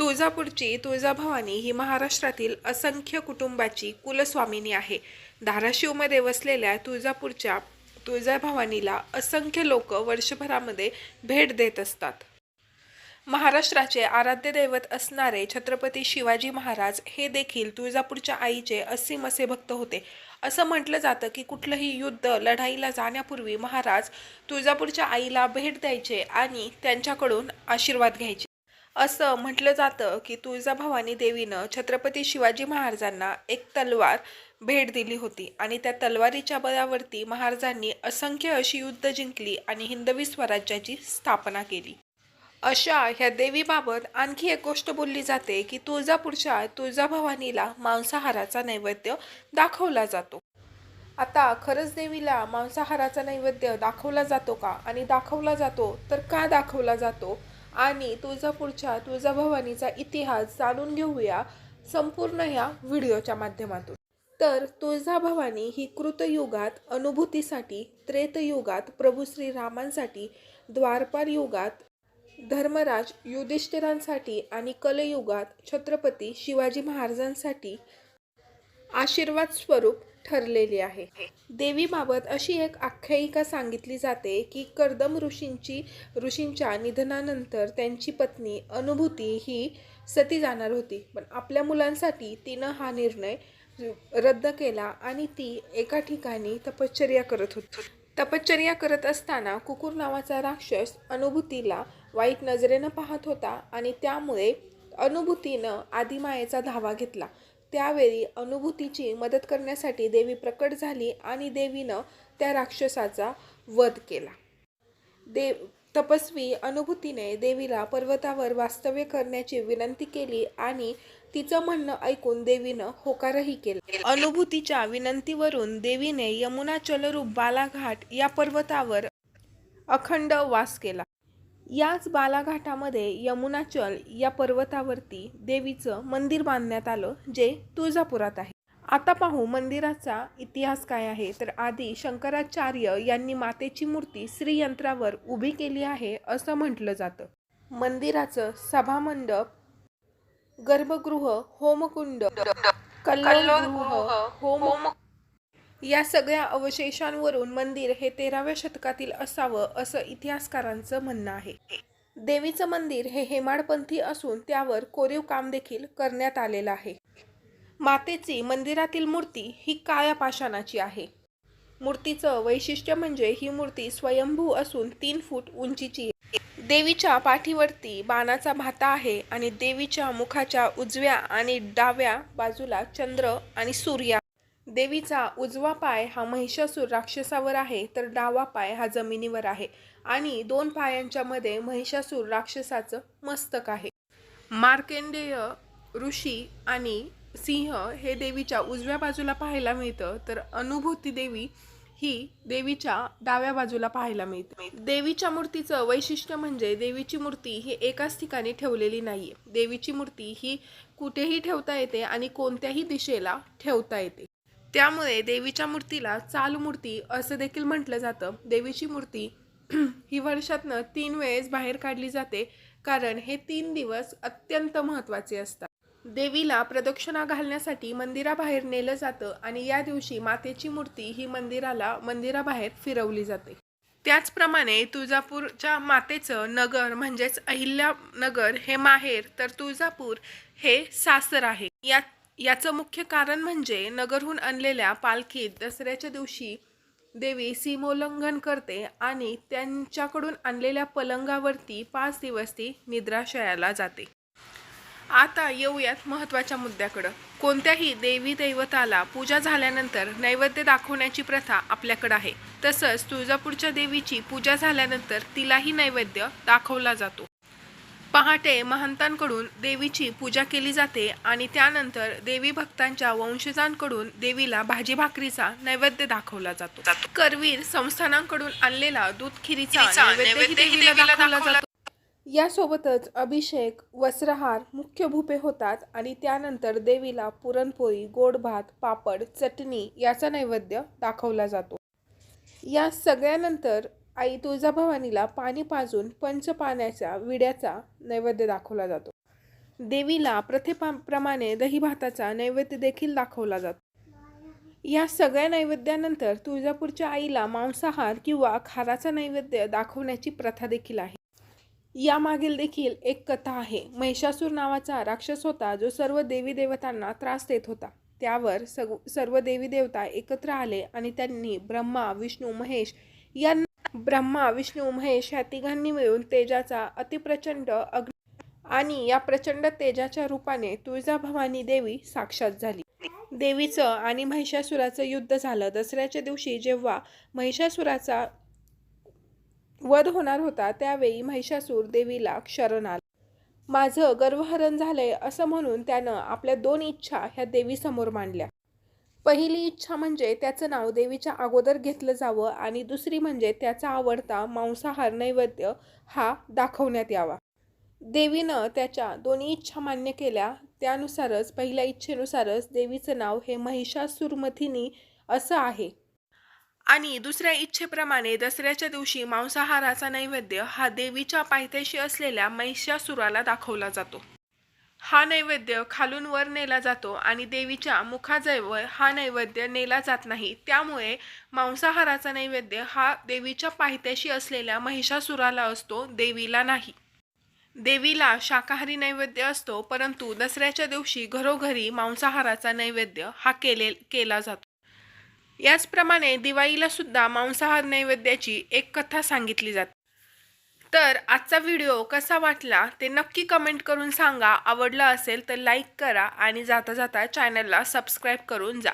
तुळजापूरची तुळजाभवानी ही महाराष्ट्रातील असंख्य कुटुंबाची कुलस्वामिनी आहे. धाराशिवमध्ये वसलेल्या तुळजापूरच्या तुळजाभवानीला असंख्य लोक वर्षभरामध्ये भेट देत असतात. महाराष्ट्राचे आराध्य दैवत असणारे छत्रपती शिवाजी महाराज हे देखील तुळजापूरच्या आईचे असीम असे भक्त होते. असं म्हटलं जातं की कुठलंही युद्ध लढाईला जाण्यापूर्वी महाराज तुळजापूरच्या आईला भेट द्यायचे आणि त्यांच्याकडून आशीर्वाद घ्यायचे. असं म्हटलं जातं की तुळजाभवानी देवीनं छत्रपती शिवाजी महाराजांना एक तलवार भेट दिली होती आणि त्या तलवारीच्या बळावरती महाराजांनी असंख्य अशी युद्ध जिंकली आणि हिंदवी स्वराज्याची स्थापना केली. अशा ह्या देवीबाबत आणखी एक गोष्ट बोलली जाते की तुळजापूरच्या तुळजाभवानीला मांसाहाराचा नैवेद्य दाखवला जातो. आता खरंच देवीला मांसाहाराचा नैवेद्य दाखवला जातो का? आणि दाखवला जातो तर का दाखवला जातो? आणि तुळजापूरच्या तुळजाभवानीचा इतिहास जाणून घेऊया संपूर्ण ह्या व्हिडिओच्या माध्यमातून. तर तुळजाभवानी ही कृतयुगात अनुभूतीसाठी त्रेतयुगात प्रभू श्रीरामांसाठी द्वारपार युगात धर्मराज युधिष्ठिरांसाठी आणि कलयुगात छत्रपती शिवाजी महाराजांसाठी आशीर्वाद स्वरूप ठरलेली आहे. देवीबाबत अशी एक आख्यायिका सांगितली जाते की कर्दम ऋषींची ऋषींच्या निधनानंतर त्यांची पत्नी अनुभूती ही सती जाणार होती. पण आपल्या मुलांसाठी तिनं हा निर्णय रद्द केला आणि ती एका ठिकाणी तपश्चर्या करत होती. तपश्चर्या करत असताना कुकुर नावाचा राक्षस अनुभूतीला वाईट नजरेनं पाहत होता आणि त्यामुळे अनुभूतीनं आदिमायेचा धावा घेतला. त्यावेळी अनुभूतीची मदत करण्यासाठी देवी प्रकट झाली आणि देवीनं त्या राक्षसाचा वध केला. देव तपस्वी अनुभूतीने देवीला पर्वतावर वास्तव्य करण्याची विनंती केली आणि तिचं म्हणणं ऐकून देवीनं होकारही केला. अनुभूतीच्या विनंतीवरून देवीने यमुना चलरूप बालाघाट या पर्वतावर अखंड वास केला. याच बालाघाटामध्ये यमुनाचल या पर्वतावरती देवीचं मंदिर बांधण्यात आलं जे तुळजापुरात आहे. आता पाहू मंदिराचा इतिहास काय आहे. तर आधी शंकराचार्य यांनी मातेची मूर्ती श्रीयंत्रावर उभी केली आहे असं म्हटलं जातं. मंदिराचं सभामंडप गर्भगृह होमकुंड कल्लोगृह होम या सगळ्या अवशेषांवरून मंदिर हे तेराव्या शतकातील असावं असं इतिहासकारांचं म्हणणं आहे. देवीचं मंदिर हे हेमाडपंथी असून त्यावर कोरीव काम देखील करण्यात आलेलं आहे. मातेची मंदिरातील मूर्ती ही काळ्या पाषाणाची आहे. मूर्तीचं वैशिष्ट्य म्हणजे ही मूर्ती स्वयंभू असून तीन फूट उंचीची देवीच्या पाठीवरती बाणाचा भाता आहे आणि देवीच्या मुखाच्या उजव्या आणि डाव्या बाजूला चंद्र आणि सूर्य देवीचा उजवा पाय हा महिषासूर राक्षसावर आहे तर डावा पाय हा जमिनीवर आहे. आणि दोन पायांच्या मध्ये महिषासूर राक्षसाचं मस्तक आहे. मार्केंडेय ऋषी आणि सिंह हे देवीच्या उजव्या बाजूला पाहायला मिळतं तर अनुभूती देवी ही देवीच्या डाव्या बाजूला पाहायला मिळते. देवीच्या मूर्तीचं वैशिष्ट्य म्हणजे देवीची मूर्ती ही एकाच ठिकाणी ठेवलेली नाहीये. देवीची मूर्ती ही कुठेही ठेवता येते आणि कोणत्याही दिशेला ठेवता येते. त्यामुळे देवीच्या मूर्तीला चालू मूर्ती असं देखील म्हटलं जातं. देवीची मूर्ती ही वर्षातनं तीन वेळेस बाहेर काढली जाते कारण हे तीन दिवस अत्यंत महत्त्वाचे असतात. देवीला प्रदक्षिणा घालण्यासाठी मंदिराबाहेर नेलं जातं आणि या दिवशी मातेची मूर्ती ही मंदिराला मंदिराबाहेर फिरवली जाते. त्याचप्रमाणे तुळजापूरच्या मातेचं नगर म्हणजेच अहिल्यानगर हे माहेर तर तुळजापूर हे सासर आहे. या याचं मुख्य कारण म्हणजे नगरहून आणलेल्या पालखीत दसऱ्याच्या दिवशी देवी सीमोल्लंघन करते आणि त्यांच्याकडून आणलेल्या पलंगावरती पाच दिवस ती निद्राशयाला जाते. आता येऊयात महत्त्वाच्या मुद्द्याकडं. कोणत्याही देवी दैवताला पूजा झाल्यानंतर नैवेद्य दाखवण्याची प्रथा आपल्याकडं आहे. तसंच तुळजापूरच्या देवीची पूजा झाल्यानंतर तिलाही नैवेद्य दाखवला जातो. पहाटे महंतांकडून देवीची पूजा केली जाते आणि त्यानंतर देवी भक्तांच्या वंशजांकडून देवीला भाजी भाकरीचा नैवेद्य दाखवला जातो. करवीर संस्थानांकडून आणलेला दूध खिरीचा दाखवला जातो. यासोबतच अभिषेक वस्त्रहार मुख्य भूपे होतात आणि त्यानंतर देवीला पुरणपोळी गोड भात पापड चटणी याचा नैवेद्य दाखवला जातो. या सगळ्यानंतर आई तुळजाभवानीला पाणी पाजून पंचपाण्याच्या विड्याचा नैवेद्य दाखवला जातो. देवीला प्रथेप्रमाणे दही भाताचा नैवेद्य देखील दाखवला जातो. या सगळ्या नैवेद्यानंतर तुळजापूरच्या आईला मांसाहार किंवा खाराचा नैवेद्य दाखवण्याची प्रथा देखील आहे. यामागील देखील एक कथा आहे. महिषासूर नावाचा राक्षस होता जो सर्व देवी देवतांना त्रास देत होता. त्यावर सग सर्व देवी देवता एकत्र आले आणि त्यांनी ब्रह्मा विष्णू महेश यांना ब्रह्मा विष्णू महेश या तिघांनी मिळून तेजाचा अतिप्रचंड अग्नि आणि या प्रचंड तेजाच्या रूपाने तुळजाभवानी देवी साक्षात झाली. देवीचं आणि महिषासुराचं युद्ध झालं. दसऱ्याच्या दिवशी जेव्हा महिषासुराचा वध होणार होता त्यावेळी महिषासूर देवीला शरण आला. माझं गर्वहरण झालंय असं म्हणून त्यानं आपल्या दोन इच्छा ह्या देवीसमोर मांडल्या. पहिली इच्छा म्हणजे त्याचं नाव देवीच्या अगोदर घेतलं जावं आणि दुसरी म्हणजे त्याचा आवडता मांसाहार नैवेद्य हा दाखवण्यात यावा. देवीनं त्याच्या दोन्ही इच्छा मान्य केल्या. त्यानुसारच पहिल्या इच्छेनुसारच देवीचं नाव हे महिषासुरमथिनी असं आहे. आणि दुसऱ्या इच्छेप्रमाणे दसऱ्याच्या दिवशी मांसाहाराचा नैवेद्य हा देवीच्या पायथ्याशी असलेल्या महिषासुराला दाखवला जातो. हा नैवेद्य खालून वर नेला जातो आणि देवीच्या मुखाजवळ हा नैवेद्य नेला जात नाही. त्यामुळे मांसाहाराचा नैवेद्य हा देवीच्या पायथ्याशी असलेल्या महिषासुराला असतो देवीला नाही. देवीला शाकाहारी नैवेद्य असतो परंतु दसऱ्याच्या दिवशी घरोघरी मांसाहाराचा नैवेद्य हा केले केला जातो. याचप्रमाणे दिवाळीला सुद्धा मांसाहार नैवेद्याची एक कथा सांगितली जाते. तर आजचा व्हिडिओ कसा वाटला ते नक्की कमेंट करून सांगा. आवडला असेल तर लाईक करा आणि जाता जाता चॅनलला सबस्क्राईब करून जा.